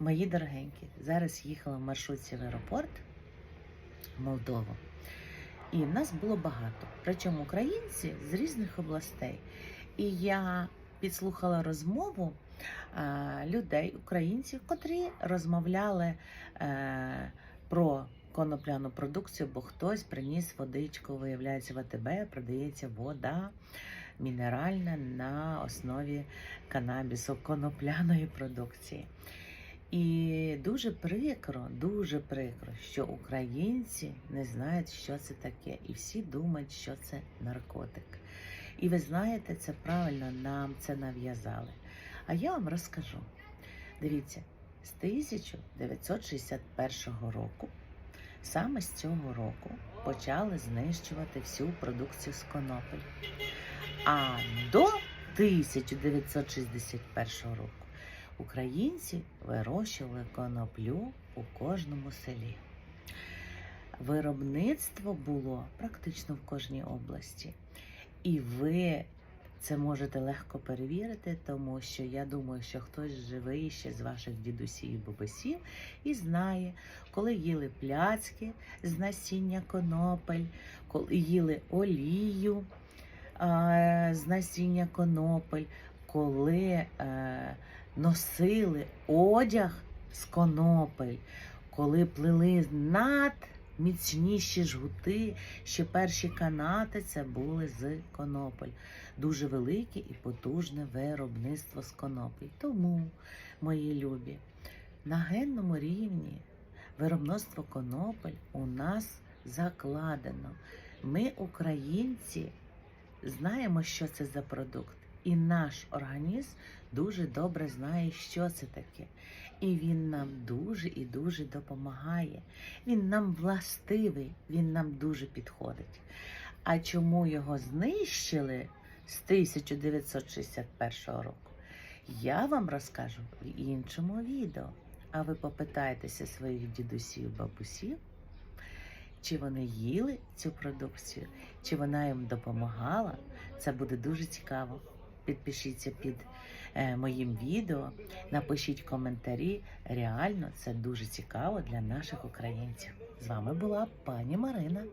Мої дорогенькі, зараз їхала в маршрутці в аеропорт в Молдову. І нас було багато. Причому українці з різних областей. І я підслухала розмову людей, українців, котрі розмовляли е, про конопляну продукцію, бо хтось приніс водичку, виявляється, в АТБ продається вода мінеральна на основі канабісу, конопляної продукції. І дуже прикро, дуже прикро, що українці не знають, що це таке, і всі думають, що це наркотик. І ви знаєте, це правильно нам це нав'язали. А я вам розкажу. Дивіться, з 1961 року, саме з цього року, почали знищувати всю продукцію з конопель. А до 1961 року українці вирощували коноплю у кожному селі. Виробництво було практично в кожній області. І ви це можете легко перевірити, тому що я думаю, що хтось живий ще з ваших дідусів і бабусів і знає, коли їли пляцки з насіння конопель, коли їли олію з насіння конопель, коли е, носили одяг з конопель, коли плели над міцніші жгути, ще перші канати це були з конопель. Дуже велике і потужне виробництво з конопель. Тому, мої любі, на генному рівні виробництво конопель у нас закладено. Ми, українці, знаємо, що це за продукт, і наш організм дуже добре знає, що це таке. І він нам дуже і дуже допомагає. Він нам властивий, він нам дуже підходить. А чому його знищили з 1961 року? Я вам розкажу в іншому відео. А ви попитаєтеся своїх дідусів, бабусів, чи вони їли цю продукцію, чи вона їм допомагала. Це буде дуже цікаво. Підпишіться під е, моїм відео, напишіть коментарі. Реально це дуже цікаво для наших українців. З вами була пані Марина.